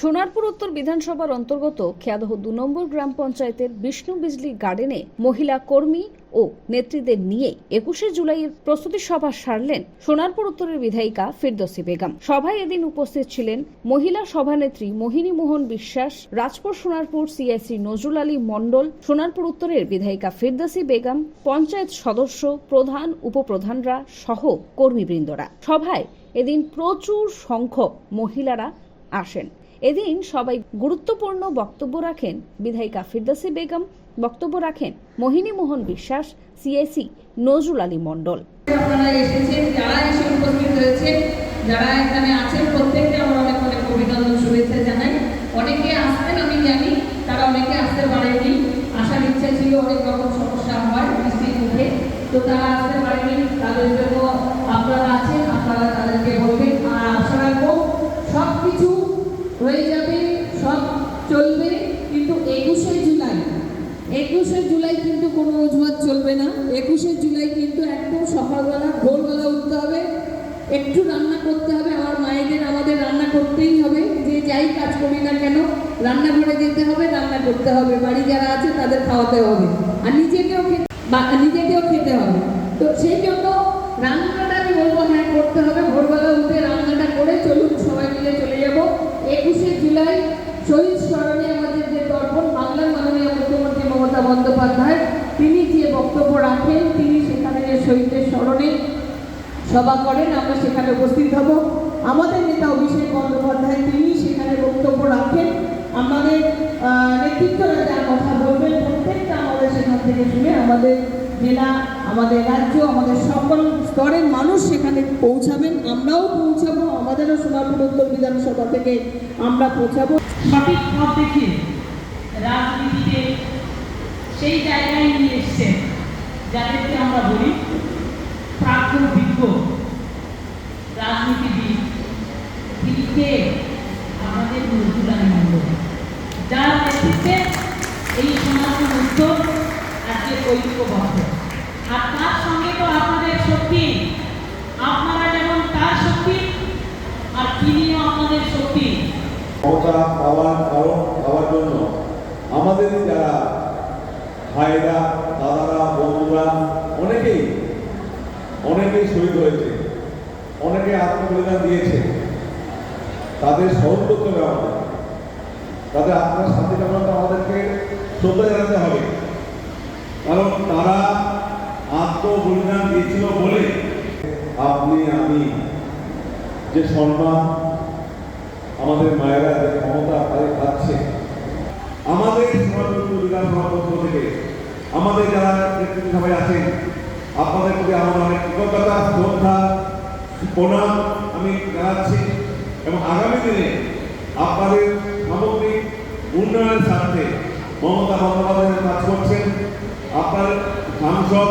সোনারপুর উত্তর বিধানসভার অন্তর্গত খেয়াদহ দু নম্বর গ্রাম পঞ্চায়েতের বিষ্ণু বিজলি গার্ডেনে মহিলা কর্মী ও নেত্রীদের নিয়ে একুশে জুলাইয়ের প্রস্তুতি সভা সারলেন সোনারপুর উত্তরের বিধায়িকা ফিরদোসি বেগম। সভায় এদিন উপস্থিত ছিলেন মহিলা সভানেত্রী মোহিনী মোহন বিশ্বাস রাজপুর সোনারপুর সিআইসি নজরুল আলী মণ্ডল, সোনারপুর উত্তরের বিধায়িকা ফিরদোসি বেগম, পঞ্চায়েত সদস্য প্রধান উপপ্রধানরা সহ কর্মীবৃন্দরা। সভায় এদিন প্রচুর সংখ্যক মহিলারা আসেন। এদিন সবাই গুরুত্বপূর্ণ বক্তব্য রাখেন বিধায়িকা ফিরদাসি বেগম, বক্তব্য রাখেন মোহিনী মোহন বিশ্বাস সিএসি নজরুল আলী এসেছেন, যারা এখানে আছেন, প্রত্যেককে অনেক অনেক অভিনন্দন, শুভেচ্ছা জানাই। অনেকে আমি জানি, তারা অনেকে আসতে পারেনি। আসার ইচ্ছা ছিল, অনেক রকম সমস্যা হয়, বৃষ্টির মুখে। তো তারা আসতে পারেনি, তাদের জন্য হয়ে যাবে সব চলবে কিন্তু একুশে জুলাই। একুশে জুলাই কিন্তু কোনো অজুহাত চলবে না। একুশে জুলাই কিন্তু একদম সকালবেলা, ভোরবেলা উঠতে হবে। একটু রান্না করতে হবে। আমার মায়েদের, আমাদের রান্না করতেই হবে। যে যাই কাজ করি না কেন রান্নাঘরে যেতে হবে, রান্না করতে হবে। বাড়ি যারা আছে তাদের খাওয়াতে হবে। আর নিজেকেও খেতে নিজেকেও খেতে হবে। তো সেই জন্য রান্নাটা আমি বলব হ্যাঁ করতে হবে। ভোরবেলা উঠে রান্নাটা করে চলুন সবাই মিলে চলে যাব একুশে জুলাই শহীদ স্মরণে আমাদের যে দর্পণ বাংলার মাননীয় মুখ্যমন্ত্রী মমতা বন্দ্যোপাধ্যায়, তিনি যে বক্তব্য রাখেন, তিনি সেখানে শহীদদের স্মরণে সভা করেন, আমরা সেখানে উপস্থিত হব। আমাদের নেতা অভিষেক বন্দ্যোপাধ্যায়, তিনি সেখানে বক্তব্য রাখেন। আমাদের নেতৃত্বরা যা কথা বলবেন, প্রত্যেকটা আমাদের সেখান থেকে শুনে আমাদের জেলা আমাদের রাজ্য, আমাদের সকল স্তরের মানুষ সেখানে পৌঁছাবেন। আমরাও পৌঁছাবো, আমাদেরও সোনারপুর উত্তর বিধানসভা থেকে আমরা পৌঁছাবো। সঠিক পথ দেখে রাজনীতিতে সেই জায়গায় নিয়ে এসছেন, যাদেরকে আমরা বলি প্রাক্তন বিজ্ঞ রাজনীতিবিদ তিনি কে আমাদের নজরুল আলী মণ্ডল যার নেতৃত্বে এই সমাজের উত্তর আজকে ঐক্যবদ্ধ আমাদের যারা ভাইরা, দাদারা, বন্ধুরা, অনেকেই অনেকেই শহীদ হয়েছে, অনেকে আত্মবলিদান দিয়েছে। তাদের স্মরণ করতে তাদের আত্মার শান্তি কামনা? আমাদেরকে শ্রদ্ধা জানাতে হবে কারণ তারা আত্মবলিদান দিয়েছিল বলে আপনি, আমি যে সম্মান আমাদের মায়েরা যে ক্ষমতা তাদের পাচ্ছে আমাদের সমাজতন্ত্র বিধানসভার পক্ষ থেকে, আমাদের যারা নেতৃত্ব সভায় আছেন, আপনাদের প্রতি আমার অনেক কৃতজ্ঞতা, শ্রদ্ধা, প্রণাম আমি জানাচ্ছি এবং আগামী দিনে আপনাদের সামগ্রিক উন্নয়নের স্বার্থে মমতা বন্দ্যোপাধ্যায় কাজ করছেন, আপনার সাংসদ